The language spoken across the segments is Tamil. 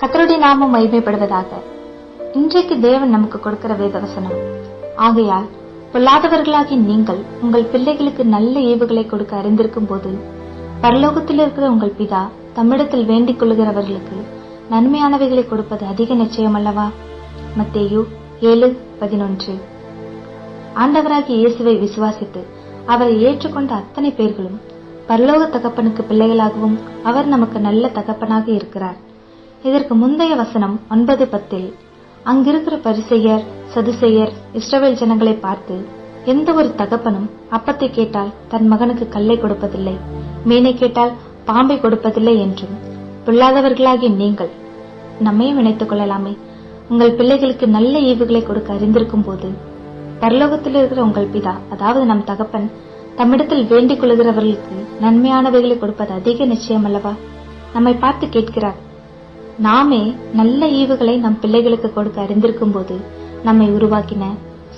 கத்தருடைய நாமம் மகிமைப்படுவதாக. இன்றைக்கு தேவன் நமக்கு கொடுக்கிற வேதவசனம் ஆகையால் பொல்லாதவர்களாகி நீங்கள் உங்கள் பிள்ளைகளுக்கு நல்ல ஏவுகளை கொடுக்க அறிந்திருக்கும் போது பரலோகத்தில் இருக்கிற உங்கள் பிதா தம்மிடத்தில் வேண்டிக் கொள்கிறவர்களுக்கு நன்மையானவைகளை கொடுப்பது அதிக நிச்சயம் அல்லவா? மத்தேயு ஏழு பதினொன்று. ஆண்டவராகிய இயேசுவை விசுவாசித்து அவரை ஏற்றுக்கொண்ட அத்தனை பேர்களும் பரலோக தகப்பனுக்கு பிள்ளைகளாகவும் அவர் நமக்கு நல்ல தகப்பனாக இருக்கிறார். இதற்கு முந்தைய வசனம் ஒன்பது பத்தில் அங்கிருக்கிற பரிசெயர் சதுசெயர் இஸ்ரவேல் ஜனங்களை பார்த்து எந்த ஒரு தகப்பனும் அப்பத்தை கேட்டால் தன் மகனுக்கு கல்லை கொடுப்பதில்லை. மீனை கேட்டால் பாம்பை கொடுப்பதில்லை என்றும் பொல்லாதவர்களாகிய நீங்கள் நம்மையும் இணைத்துக் கொள்ளலாமே. உங்கள் பிள்ளைகளுக்கு நல்ல ஈவுகளை கொடுக்க அறிந்திருக்கும் போது பரலோகத்தில் இருக்கிற உங்கள் பிதா அதாவது நம் தகப்பன் தம்மிடத்தில் வேண்டிக் கொள்கிறவர்களுக்கு நன்மையானவைகளை கொடுப்பது அதிக நிச்சயம் அல்லவா? நம்மை பார்த்து கேட்கிறார். நாமே நல்ல ஈவுகளை நம் பிள்ளைகளுக்கு கொடுக்க அறிந்திருக்கும் போது நம்மை உருவாக்கின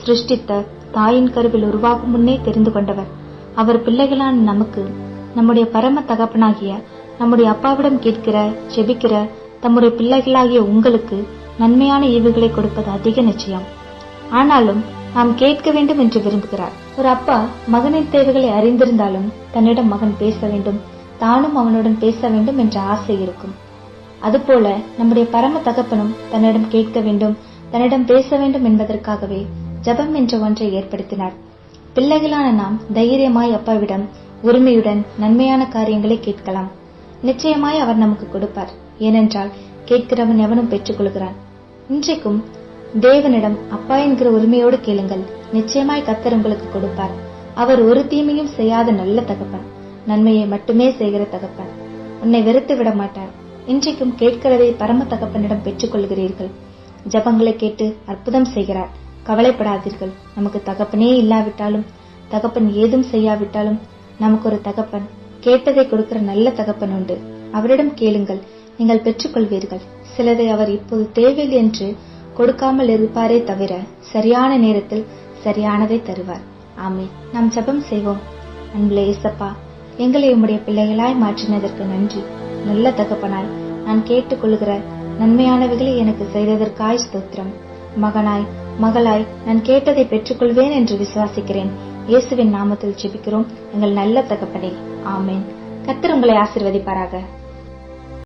சிருஷ்டித்த தாயின் கருவில் உருவாகும் முன்னே தெரிந்து கொண்டவர். அவர் பிள்ளைகளான நமக்கு நம்முடைய பரம தகப்பனாகிய நம்முடைய அப்பாவிடம் கேட்கிற செபிக்கிற தம்முடைய பிள்ளைகளாகிய உங்களுக்கு நன்மையான ஈவுகளை கொடுப்பது அதிக நிச்சயம். ஆனாலும் நாம் கேட்க வேண்டும் என்று விரும்புகிறார். ஒரு அப்பா மகனின் தேவைகளை அறிந்திருந்தாலும் தன்னிடம் மகன் பேச வேண்டும் தானும் அவனுடன் பேச வேண்டும் என்ற ஆசை இருக்கும். அதுபோல நம்முடைய பரம தகப்பனும் தன்னிடம் கேட்க வேண்டும் தன்னிடம் பேச வேண்டும் என்பதற்காகவே ஜபம் என்ற ஒன்றை ஏற்படுத்தினார். பிள்ளைகளான நாம் தைரியமாய் அப்பாவிடம் உரிமையுடன் நன்மையான காரியங்களை கேட்கலாம். நிச்சயமாய் அவர் நமக்கு கொடுப்பார். ஏனென்றால் கேட்கிறவன் எவனும் பெற்றுக் கொள்கிறான் இன்றைக்கும் தேவனிடம் அப்பா என்கிற உரிமையோடு கேளுங்கள். நிச்சயமாய் கத்தர் உங்களுக்கு கொடுப்பார். அவர் ஒரு தீமையும் செய்யாத நல்ல தகப்பன். நன்மையை மட்டுமே செய்கிற தகப்பன். உன்னை வெறுத்து விட மாட்டார். இன்றைக்கும் கேட்கிறதை பரம தகப்பனிடம் பெற்றுக் கொள்கிறீர்கள் ஜபங்களை கேட்டு அற்புதம் செய்கிறார். கவலைப்படாதீர்கள். நமக்கு தகப்பனே இல்லாவிட்டாலும் தகப்பன் ஏதும் செய்யாவிட்டாலும் நமக்கு ஒரு தகப்பன் கேட்டதை கொடுக்கிற நல்ல தகப்பன் உண்டு. அவரிடம் கேளுங்கள். நீங்கள் பெற்றுக்கொள்வீர்கள். சிலதை அவர் இப்போது தேவையில்லை என்று கொடுக்காமல் இருப்பாரே தவிர சரியான நேரத்தில் சரியானதை தருவார். ஆமே நாம் ஜெபம் செய்வோம். அன்புல இசப்பா எங்களை உம்முடைய பிள்ளைகளாய் மாற்றினதற்கு நன்றி. நல்ல தகப்பனாய் நான் கேட்டுக்கொள்கிற நன்மையானவைகளை எனக்கு செய்ததற்காய் ஸ்தோத்திரம். மகனாய் மகளாய் நான் கேட்டதை பெற்றுக்கொள்வேன் என்று விசுவாசிக்கிறேன். இயேசுவின் நாமத்தில் ஜெபிக்கிறோம். எங்கள் நல்ல தகப்பனே ஆமேன். கத்தர் உங்களை ஆசிர்வதிப்பாராக.